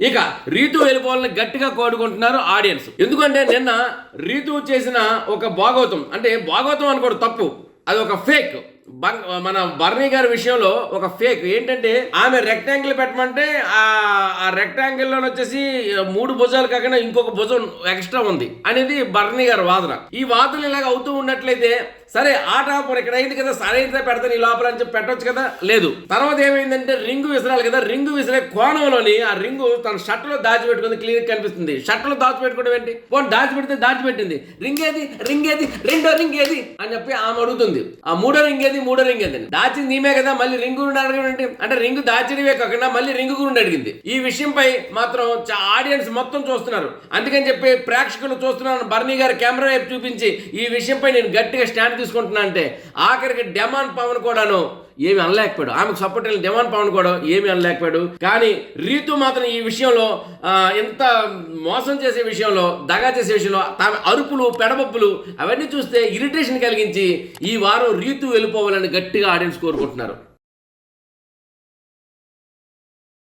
ఇక రీతు వెళ్ళిపోవాలని గట్టిగా కోరుకుంటున్నారు ఆడియన్స్. ఎందుకంటే నిన్న రీతు చేసిన ఒక భాగవతం అంటే భాగవతం అనుకోడు తప్పు అది ఒక ఫేక్ మన బర్నీ గారి విషయంలో ఒక ఫేక్ ఏంటంటే ఆమె రెక్టాంగిల్ పెట్టమంటే ఆ ఆ రెక్టాంగిల్లో వచ్చేసి మూడు భుజాలు కాకుండా ఇంకొక భుజం ఎక్స్ట్రా ఉంది అనేది బర్నీ గారి వాదన. ఈ వాదన ఇలాగ అవుతూ ఉన్నట్లయితే సరే ఆట ఆపరు ఇక్కడ అయింది కదా సరే పెడతాను ఈ లోపల అని చెప్పి పెట్టొచ్చు కదా? లేదు. తర్వాత ఏమైందంటే రింగు విసిరాలి కదా రింగు విసిరే కోణంలోని ఆ రింగు తన షర్ట్లో దాచిపెట్టుకుంది క్లియర్ కనిపిస్తుంది. షర్ట్లో దాచిపెట్టుకోవడం ఏంటి? పోనీ దాచిపెడితే దాచిపెట్టింది. రింగ్ ఏది రింగ్ ఏది రెండో రింగ్ ఏది అని చెప్పి ఆమె అడుగుతుంది. ఆ మూడో రింగ్ ఏది మూడో రింగ్ ఏది దాచింది ఈమె కదా మళ్ళీ రింగు గురించి అంటే రింగు దాచినవే కాకుండా మళ్ళీ రింగు గురించి అడిగింది. ఈ విషయంపై మాత్రం ఆడియన్స్ మొత్తం చూస్తున్నారు. అందుకని చెప్పి ప్రేక్షకులు చూస్తున్నాను బర్నీ గారు కెమెరా వైపు చూపించి ఈ విషయంపై నేను గట్టిగా స్టాండ్ తీసుకుంటున్నా అంటే ఆఖరికి డెమాన్ పవన్ కూడాను ఏమి అనలేకపోయాడు. ఆమెకు సపోర్ట్ అయిన డెమాన్ పవన్ కూడా ఏమి అనలేకపోయాడు. కానీ రీతు మాత్రం ఈ విషయంలో ఎంత మోసం చేసే విషయంలో దగా చేసే విషయంలో ఆమె అరుపులు పెడబొప్పులు అవన్నీ చూస్తే ఇరిటేషన్ కలిగించి ఈ వారం రీతు వెళ్ళిపోవాలని గట్టిగా ఆడియన్స్ కోరుకుంటున్నారు.